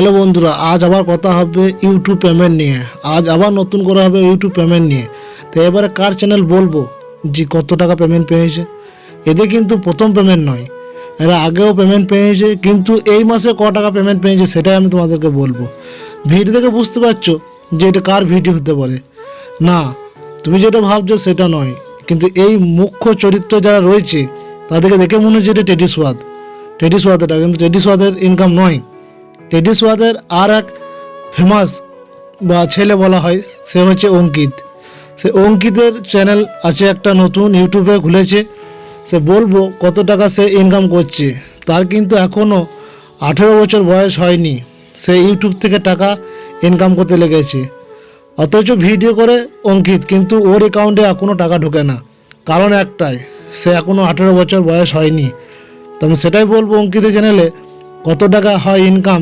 Hello বন্ধুরা, আজ আবার কথা হবে ইউটিউব পেমেন্ট নিয়ে। আজ আবার নতুন করে হবে ইউটিউব পেমেন্ট নিয়ে। তো এবারে কার চ্যানেল বলব? যে কত টাকা পেমেন্ট পেয়েছে? এদের কিন্তু প্রথম পেমেন্ট নয়। এরা আগেও পেমেন্ট পেয়েছে, কিন্তু এই মাসে ক টাকা পেমেন্ট পেয়েছে সেটাই আমি তোমাদেরকে বলব। ভিডিও দেখে বুঝতে পারছ যে এটা কার ভিডিও হতে পারে। না, তুমি যেটা ভাবছ সেটা নয়। কিন্তু এই মুখ্য চরিত্র যারা রয়েছে, তাদেরকে দেখে মনে হচ্ছে এটা টেডি সোয়াদ টেডি সোয়াদ এটা, কিন্তু টেডি সোয়াদের ইনকাম নয়। টেডি সোয়াদের আর এক ফেমাস, বা ছেলে বলা হয়, সে হচ্ছে অঙ্কিত। সে অঙ্কিতের চ্যানেল আছে একটা নতুন, ইউটিউবে খুলেছে। সে বলব কত টাকা সে ইনকাম করছে। তার কিন্তু এখনও আঠেরো বছর বয়স হয়নি। সে ইউটিউব থেকে টাকা ইনকাম করতে লেগেছে। অথচ ভিডিও করে অঙ্কিত, কিন্তু ওর অ্যাকাউন্টে এখনও টাকা ঢোকে না। কারণ একটাই, সে এখনও আঠেরো বছর বয়স হয়নি। তো আমি সেটাই বলব অঙ্কিতের চ্যানেলে কত টাকা হয় ইনকাম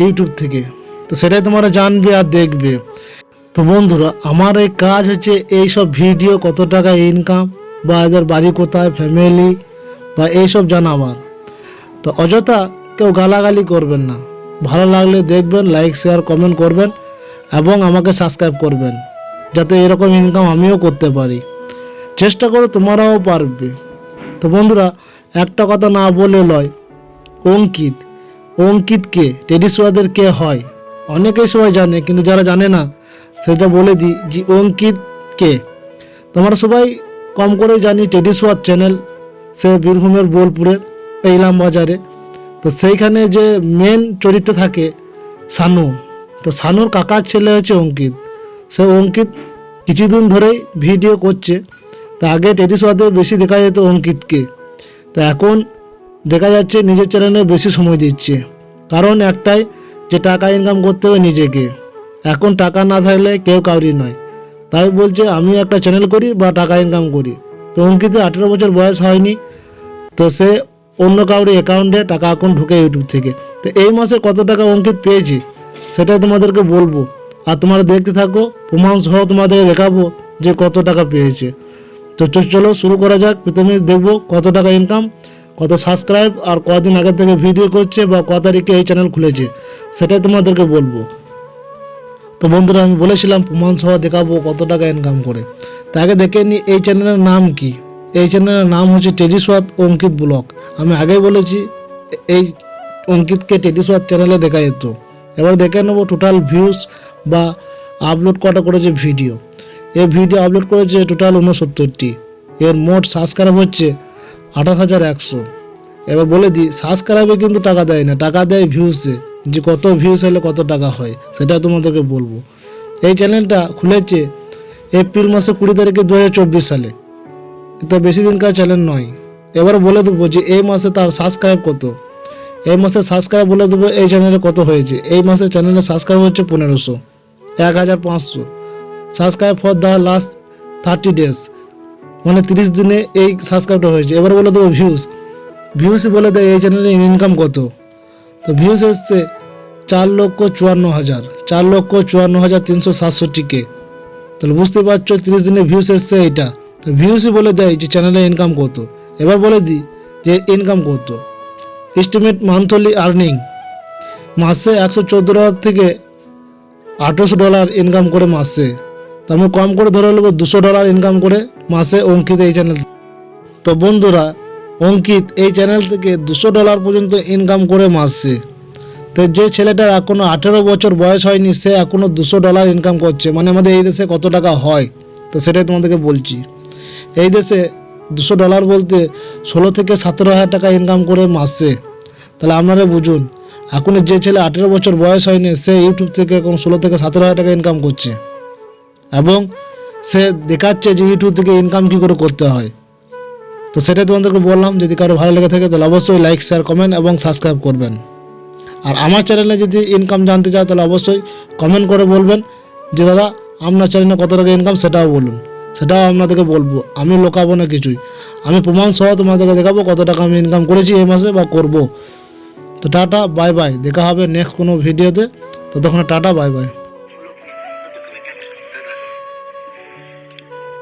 ইউটিউব থেকে? তো সেটাই তোমরা জানবে আর দেখবে। তো বন্ধুরা, আমার এই কাজ হচ্ছে এই সব ভিডিও কত টাকা ইনকাম বা এদের বাড়ি কোথায় ফ্যামিলি বা এইসব জানাবার তো অযথা কেউ গালাগালি করবেন না। ভালো লাগলে দেখবেন লাইক শেয়ার কমেন্ট করবেন এবং আমাকে সাবস্ক্রাইব করবেন। যাতে এরকম ইনকাম আমিও করতে পারি। চেষ্টা করো তোমরাও পারবে। তো বন্ধুরা, একটা কথা না বলে লয়, অঙ্কিত। অঙ্কিত কে, টেডি কে হয়? অনেকেই সবাই জানে, কিন্তু যারা জানে না, সেটা বলে দিই যে অঙ্কিত কে। তোমরা সবাই কম করে জানি টেডি সোয়াদ চ্যানেল সে বীরভূমের বোলপুরের ইলাম বাজারে। তো সেইখানে যে মেন চরিত্র থাকে সানু। তো সানুর কাকার ছেলে হচ্ছে অঙ্কিত। সে অঙ্কিত কিছুদিন ধরেই ভিডিও করছে। তা আগে টেডি সোয়াদে বেশি দেখা যেত অঙ্কিতকে। তো এখন দেখা যাচ্ছে নিজের চ্যানেলে বেশি সময় দিচ্ছে। কারণ একটাই যে টাকা ইনকাম করতে হবে নিজেকে। এখন টাকা না থাকলে কেউ কাউরি নয়। তাই বলছে, আমি একটা চ্যানেল করি বা টাকা ইনকাম করি। তো অঙ্কিতের আঠেরো বছর বয়স হয়নি, তো সে অন্য কাউরি অ্যাকাউন্টে টাকা এখন ঢুকে ইউটিউব থেকে। তো এই মাসে কত টাকা অঙ্কিত পেয়েছি, সেটাই তোমাদেরকে বলব। আর তোমরা দেখতে থাকো, প্রমাণ সহ তোমাদের দেখাবো যে কত টাকা পেয়েছে। তো চলো শুরু করা যাক। প্রথমে দেখব কত টাকা ইনকাম কত সাবস্ক্রাইব আর কদিন আগে থেকে ভিডিও করছে বা ক তারিখে এই চ্যানেল খুলেছে, সেটাই তোমাদেরকে বলব। তো বন্ধুরা, আমি বলেছিলাম প্রমাণ সহ দেখাবো কত টাকা ইনকাম করে। তা আগে দেখে নি এই চ্যানেলের নাম কি। এই চ্যানেলের নাম হচ্ছে টেডিসওয়াত অঙ্কিত ব্লগ আমি আগেই বলেছি, এই অঙ্কিতকে টেডিসওয়াত চ্যানেলে দেখা যেত। এবার দেখে নেব টোটাল ভিউজ বা আপলোড কটা করেছে ভিডিও এই ভিডিও আপলোড করেছে টোটাল উনসত্তরটি এর মোট সাবস্ক্রাইব হচ্ছে আঠাশ হাজার একশো। এবার বলে দিই সাবস্ক্রাইবে কিন্তু টাকা দেয় না, টাকা দেয় ভিউসে যে কত ভিউস হলে কত টাকা হয়, সেটা তোমাদেরকে বলব। এই চ্যানেলটা খুলেছে এপ্রিল মাসে কুড়ি তারিখে দু সালে। এটা বেশি দিনকার চ্যানেল নয়। এবার বলে দেবো যে, এই মাসে তার সাবস্ক্রাইব কত? এই মাসে সাবস্ক্রাইব বলে দেবো, এই চ্যানেলে কত হয়েছে? এই মাসে চ্যানেলে সাবস্ক্রাইব হচ্ছে পনেরোশো, এক হাজার পাঁচশো। Subscribe for the last thirty days মানে তিরিশ দিনে এই সাবস্ক্রাইবটা হয়েছে। এবার বলে দেবো ভিউজ ভিউজ বলে দেয়, এই চ্যানেলে ইনকাম কত? তো ভিউজ এসছে চার লক্ষ চুয়ান্ন হাজার। চার লক্ষ চুয়ান্ন হাজার তিনশো সাতষট্টি কে। তাহলে বুঝতে পারছ তিরিশ দিনে ভিউজ এসছে এইটা। তো ভিউসই বলে দেয় যে চ্যানেলে ইনকাম কত। এবার বলে দিই যে ইনকাম কত। এস্টিমেট মান্থলি আর্নিং মাসে একশো চোদ্দ ডলার থেকে আঠেরোশো ডলার ইনকাম করে মাসে। তো আমি কম করে ধরে নেব, দুশো ডলার ইনকাম করে মাসে অঙ্কিত এই চ্যানেল তো বন্ধুরা, অঙ্কিত এই চ্যানেল থেকে দুশো ডলার পর্যন্ত ইনকাম করে মাসে। তো যে ছেলেটার এখনও আঠেরো বছর বয়স হয়নি, সে এখনও দুশো ডলার ইনকাম করছে। মানে আমাদের এই দেশে কত টাকা হয়? তো সেটাই তোমাদেরকে বলছি। এই দেশে দুশো ডলার বলতে ষোলো থেকে সতেরো হাজার টাকা ইনকাম করে মাসে। তাহলে আপনারা বুঝুন, এখন যে ছেলে আঠেরো বছর বয়স হয়নি, সে ইউটিউব থেকে এখন ষোলো থেকে সতেরো হাজার টাকা ইনকাম করছে। এবং সে দেখাচ্ছে যে ইউটিউব থেকে ইনকাম কী করে করতে হয়। তো সেটাই তোমাদেরকে বললাম, যদি কারও ভালো লেগে থাকে তাহলে অবশ্যই লাইক শেয়ার কমেন্ট এবং সাবস্ক্রাইব করবেন। আর আমার চ্যানেলে যদি ইনকাম জানতে চাও তাহলে অবশ্যই কমেন্ট করে বলবেন যে, দাদা, আপনার চ্যানেলে কত টাকা ইনকাম সেটাও বলুন। সেটাও আপনাদেরকে বলব। আমি লোকাবো না কিছুই। আমি প্রমাণ সহ তোমাদেরকে দেখাবো কত টাকা আমি ইনকাম করেছি এই মাসে বা করব। তো টাটা বাই বাই দেখা হবে নেক্সট কোনো ভিডিওতে ততক্ষণ টাটা বাই বাই